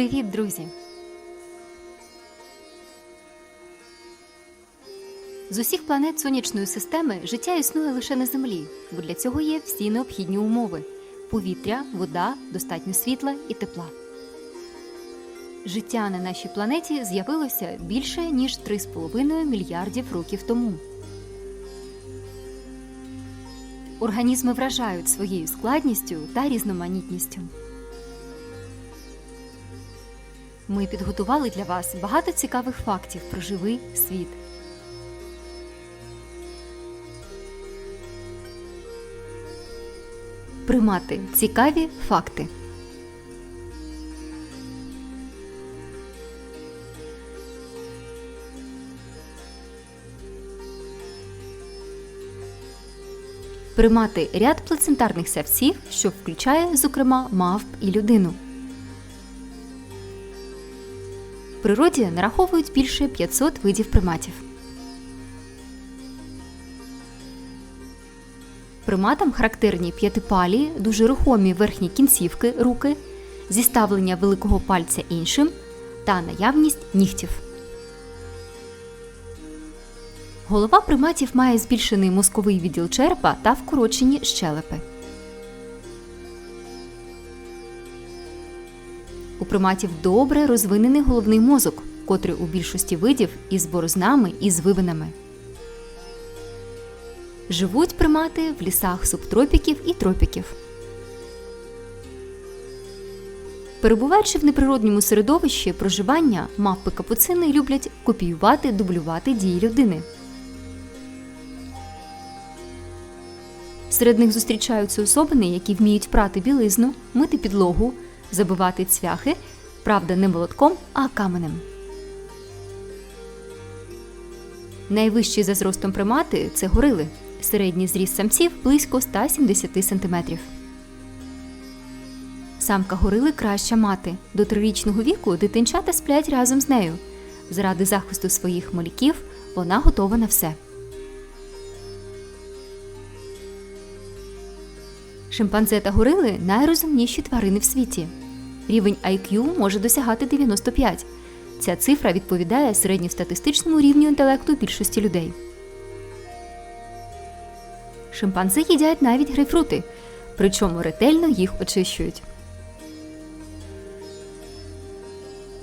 Привіт, друзі! З усіх планет сонячної системи життя існує лише на Землі, бо для цього є всі необхідні умови: повітря, вода, достатньо світла і тепла. Життя на нашій планеті з'явилося більше ніж 3,5 мільярдів років тому. Організми вражають своєю складністю та різноманітністю. Ми підготували для вас багато цікавих фактів про живий світ. Примати цікаві факти. Примати ряд плацентарних савців, що включає, зокрема, мавп і людину. Природі нараховують більше 500 видів приматів. Приматам характерні п'ятипалі, дуже рухомі верхні кінцівки руки, зіставлення великого пальця іншим та наявність нігтів. Голова приматів має збільшений мозковий відділ черепа та вкорочені щелепи. У приматів добре розвинений головний мозок, котрий у більшості видів із борознами і звивинами. Живуть примати в лісах субтропіків і тропіків. Перебуваючи в неприродньому середовищі проживання, мавпи капуцини люблять копіювати, дублювати дії людини. Серед них зустрічаються особини, які вміють прати білизну, мити підлогу, забивати цвяхи, правда, не молотком, а каменем. Найвищі за зростом примати це горили. Середній зріст самців близько 170 см. Самка горили краща мати. До трирічного віку дитинчата сплять разом з нею. Заради захисту своїх малюків вона готова на все. Шимпанзе та горили найрозумніші тварини в світі. Рівень IQ може досягати 95. Ця цифра відповідає середньостатистичному рівню інтелекту більшості людей. Шимпанзи їдять навіть грейпфрути, причому ретельно їх очищують.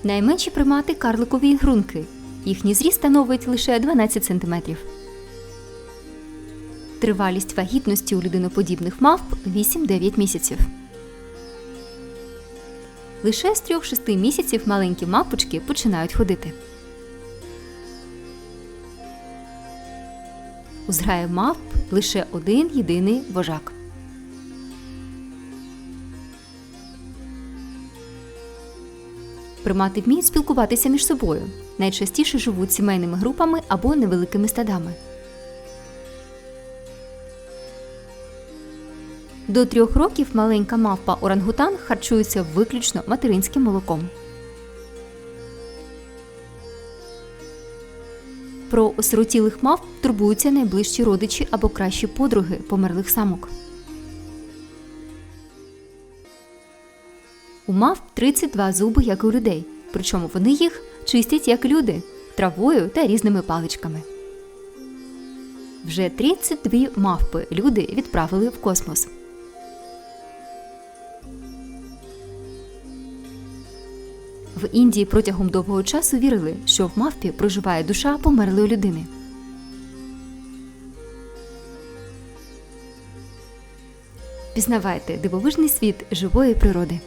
Найменші примати карликові ігрунки. Їхній зріст становить лише 12 см. Тривалість вагітності у людиноподібних мавп 8-9 місяців. Лише з 3-6 місяців маленькі мавпочки починають ходити. У зграї мавп лише один єдиний вожак. Примати вміють спілкуватися між собою. Найчастіше живуть сімейними групами або невеликими стадами. До трьох років маленька мавпа орангутан харчується виключно материнським молоком. Про осиротілих мавп турбуються найближчі родичі або кращі подруги померлих самок. У мавп 32 зуби, як у людей. Причому вони їх чистять як люди травою та різними паличками. Вже 32 мавпи люди відправили в космос. В Індії протягом довгого часу вірили, що в мавпі проживає душа померлої людини. Пізнавайте дивовижний світ живої природи.